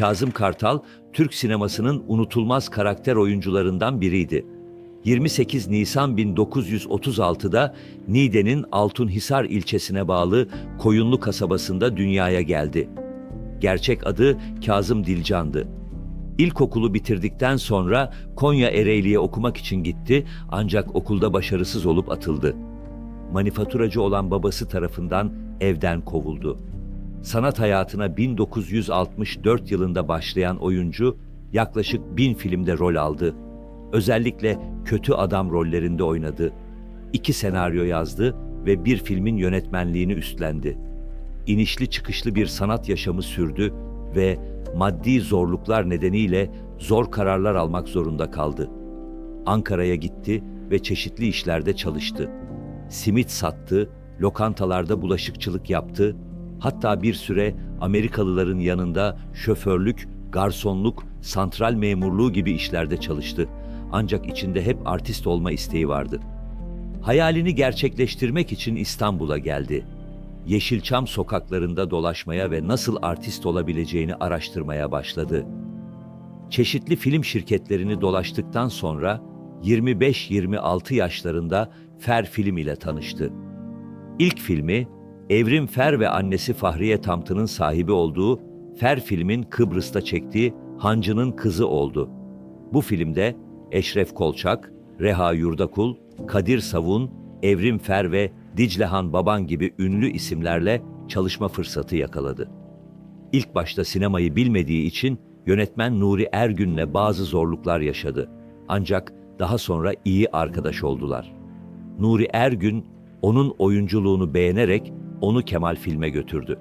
Kazım Kartal, Türk sinemasının unutulmaz karakter oyuncularından biriydi. 28 Nisan 1936'da Niğde'nin Altunhisar ilçesine bağlı Koyunlu kasabasında dünyaya geldi. Gerçek adı Kazım Dilcan'dı. İlkokulu bitirdikten sonra Konya Ereğli'ye okumak için gitti ancak okulda başarısız olup atıldı. Manifaturacı olan babası tarafından evden kovuldu. Sanat hayatına 1964 yılında başlayan oyuncu yaklaşık bin filmde rol aldı. Özellikle kötü adam rollerinde oynadı. İki senaryo yazdı ve bir filmin yönetmenliğini üstlendi. İnişli çıkışlı bir sanat yaşamı sürdü ve maddi zorluklar nedeniyle zor kararlar almak zorunda kaldı. Ankara'ya gitti ve çeşitli işlerde çalıştı. Simit sattı, lokantalarda bulaşıkçılık yaptı, hatta bir süre Amerikalıların yanında şoförlük, garsonluk, santral memurluğu gibi işlerde çalıştı. Ancak içinde hep artist olma isteği vardı. Hayalini gerçekleştirmek için İstanbul'a geldi. Yeşilçam sokaklarında dolaşmaya ve nasıl artist olabileceğini araştırmaya başladı. Çeşitli film şirketlerini dolaştıktan sonra 25-26 yaşlarında Fer Film ile tanıştı. İlk filmi Evrim Fer ve annesi Fahriye Tamtı'nın sahibi olduğu Fer Film'in Kıbrıs'ta çektiği Hancı'nın Kızı oldu. Bu filmde Eşref Kolçak, Reha Yurdakul, Kadir Savun, Evrim Fer ve Diclehan Baban gibi ünlü isimlerle çalışma fırsatı yakaladı. İlk başta sinemayı bilmediği için yönetmen Nuri Ergün'le bazı zorluklar yaşadı. Ancak daha sonra iyi arkadaş oldular. Nuri Ergün onun oyunculuğunu beğenerek onu Kemal Film'e götürdü.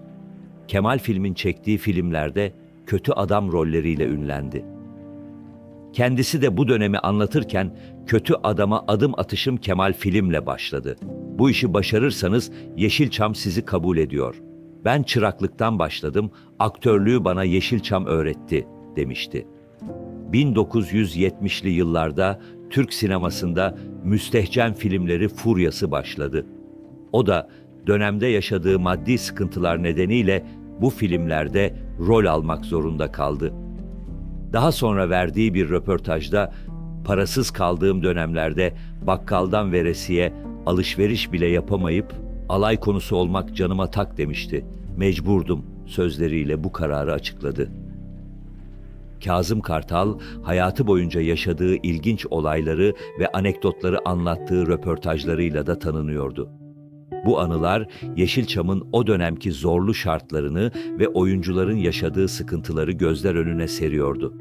Kemal Film'in çektiği filmlerde kötü adam rolleriyle ünlendi. Kendisi de bu dönemi anlatırken kötü adama adım atışım Kemal Film'le başladı. Bu işi başarırsanız Yeşilçam sizi kabul ediyor. Ben çıraklıktan başladım, aktörlüğü bana Yeşilçam öğretti demişti. 1970'li yıllarda Türk sinemasında müstehcen filmleri furyası başladı. O da dönemde yaşadığı maddi sıkıntılar nedeniyle bu filmlerde rol almak zorunda kaldı. Daha sonra verdiği bir röportajda parasız kaldığım dönemlerde bakkaldan veresiye alışveriş bile yapamayıp alay konusu olmak canıma tak demişti. Mecburdum sözleriyle bu kararı açıkladı. Kazım Kartal hayatı boyunca yaşadığı ilginç olayları ve anekdotları anlattığı röportajlarıyla da tanınıyordu. Bu anılar Yeşilçam'ın o dönemki zorlu şartlarını ve oyuncuların yaşadığı sıkıntıları gözler önüne seriyordu.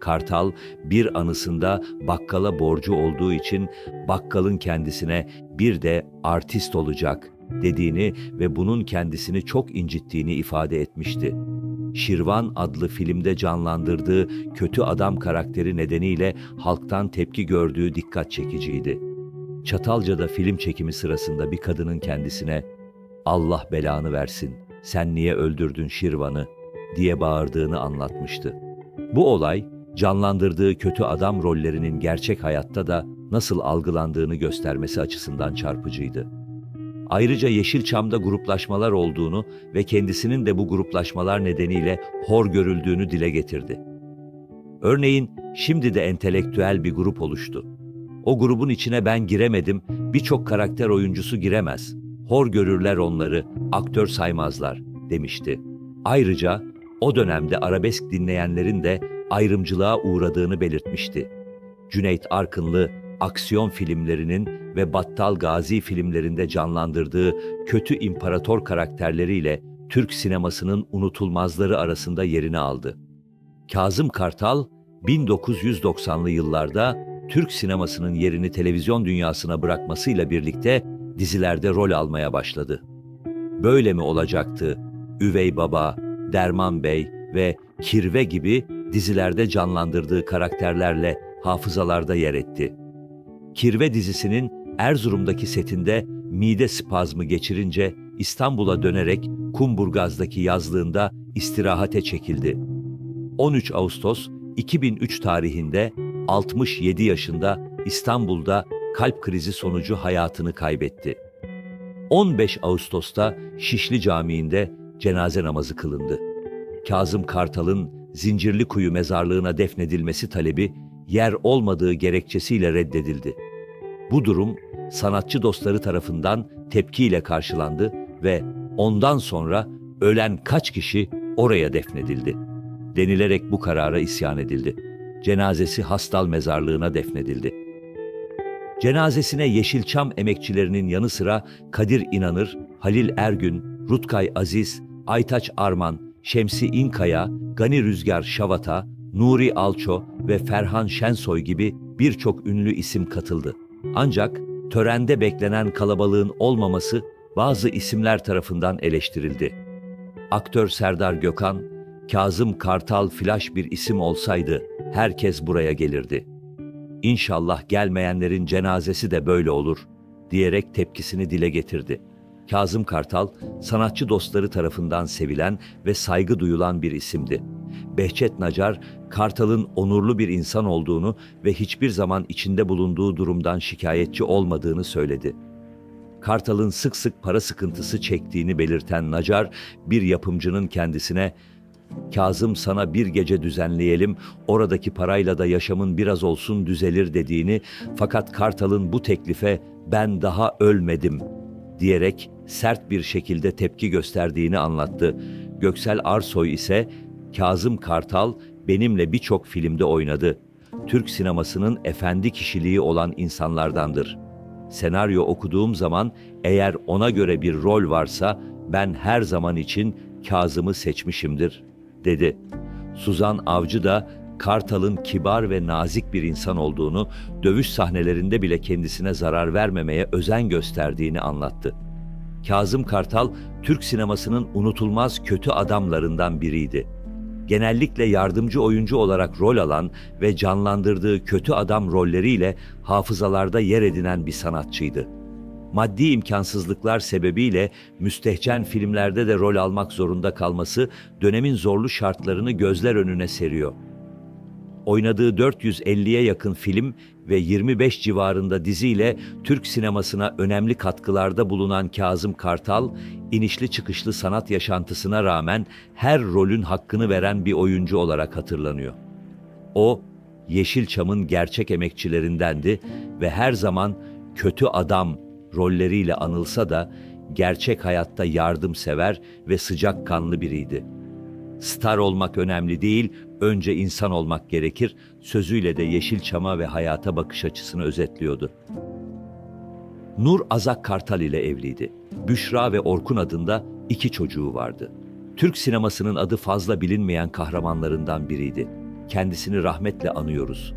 Kartal bir anısında bakkala borcu olduğu için bakkalın kendisine bir de artist olacak dediğini ve bunun kendisini çok incittiğini ifade etmişti. Şirvan adlı filmde canlandırdığı kötü adam karakteri nedeniyle halktan tepki gördüğü dikkat çekiciydi. Çatalca'da film çekimi sırasında bir kadının kendisine Allah belanı versin, sen niye öldürdün Şirvan'ı diye bağırdığını anlatmıştı. Bu olay canlandırdığı kötü adam rollerinin gerçek hayatta da nasıl algılandığını göstermesi açısından çarpıcıydı. Ayrıca Yeşilçam'da gruplaşmalar olduğunu ve kendisinin de bu gruplaşmalar nedeniyle hor görüldüğünü dile getirdi. Örneğin şimdi de entelektüel bir grup oluştu. O grubun içine ben giremedim, birçok karakter oyuncusu giremez. Hor görürler onları, aktör saymazlar demişti. Ayrıca o dönemde arabesk dinleyenlerin de ayrımcılığa uğradığını belirtmişti. Cüneyt Arkınlı aksiyon filmlerinin ve Battal Gazi filmlerinde canlandırdığı kötü imparator karakterleriyle Türk sinemasının unutulmazları arasında yerini aldı. Kazım Kartal 1990'lı yıllarda Türk sinemasının yerini televizyon dünyasına bırakmasıyla birlikte dizilerde rol almaya başladı. Böyle mi olacaktı? Üvey Baba, Derman Bey ve Kirve gibi dizilerde canlandırdığı karakterlerle hafızalarda yer etti. Kirve dizisinin Erzurum'daki setinde mide spazmı geçirince İstanbul'a dönerek Kumburgaz'daki yazlığında istirahate çekildi. 13 Ağustos 2003 tarihinde 67 yaşında İstanbul'da kalp krizi sonucu hayatını kaybetti. 15 Ağustos'ta Şişli Camii'nde cenaze namazı kılındı. Kazım Kartal'ın Zincirlikuyu mezarlığına defnedilmesi talebi yer olmadığı gerekçesiyle reddedildi. Bu durum sanatçı dostları tarafından tepkiyle karşılandı ve ondan sonra ölen kaç kişi oraya defnedildi. Denilerek bu karara isyan edildi. Cenazesi Hastal mezarlığına defnedildi. Cenazesine Yeşilçam emekçilerinin yanı sıra Kadir İnanır, Halil Ergün, Rutkay Aziz, Aytaç Arman, Şemsi İnkaya, Gani Rüzgar Şavata, Nuri Alço ve Ferhan Şensoy gibi birçok ünlü isim katıldı. Ancak törende beklenen kalabalığın olmaması bazı isimler tarafından eleştirildi. Aktör Serdar Gökhan, Kazım Kartal flash bir isim olsaydı herkes buraya gelirdi. İnşallah gelmeyenlerin cenazesi de böyle olur diyerek tepkisini dile getirdi. Kazım Kartal, sanatçı dostları tarafından sevilen ve saygı duyulan bir isimdi. Behçet Nacar, Kartal'ın onurlu bir insan olduğunu ve hiçbir zaman içinde bulunduğu durumdan şikayetçi olmadığını söyledi. Kartal'ın sık sık para sıkıntısı çektiğini belirten Nacar, bir yapımcının kendisine Kazım sana bir gece düzenleyelim, oradaki parayla da yaşamın biraz olsun düzelir dediğini fakat Kartal'ın bu teklife ben daha ölmedim diyerek sert bir şekilde tepki gösterdiğini anlattı. Göksel Arsoy ise Kazım Kartal benimle birçok filmde oynadı. Türk sinemasının efendi kişiliği olan insanlardandır. Senaryo okuduğum zaman eğer ona göre bir rol varsa ben her zaman için Kazım'ı seçmişimdir, dedi. Suzan Avcı da Kartal'ın kibar ve nazik bir insan olduğunu, dövüş sahnelerinde bile kendisine zarar vermemeye özen gösterdiğini anlattı. Kazım Kartal, Türk sinemasının unutulmaz kötü adamlarından biriydi. Genellikle yardımcı oyuncu olarak rol alan ve canlandırdığı kötü adam rolleriyle hafızalarda yer edinen bir sanatçıydı. Maddi imkansızlıklar sebebiyle müstehcen filmlerde de rol almak zorunda kalması dönemin zorlu şartlarını gözler önüne seriyor. Oynadığı 450'ye yakın film ve 25 civarında diziyle Türk sinemasına önemli katkılarda bulunan Kazım Kartal, inişli çıkışlı sanat yaşantısına rağmen her rolün hakkını veren bir oyuncu olarak hatırlanıyor. O, Yeşilçam'ın gerçek emekçilerindendi ve her zaman kötü adam rolleriyle anılsa da gerçek hayatta yardımsever ve sıcakkanlı biriydi. Star olmak önemli değil, önce insan olmak gerekir sözüyle de Yeşilçam'a ve hayata bakış açısını özetliyordu. Nur Azak Kartal ile evliydi. Büşra ve Orkun adında iki çocuğu vardı. Türk sinemasının adı fazla bilinmeyen kahramanlarından biriydi. Kendisini rahmetle anıyoruz.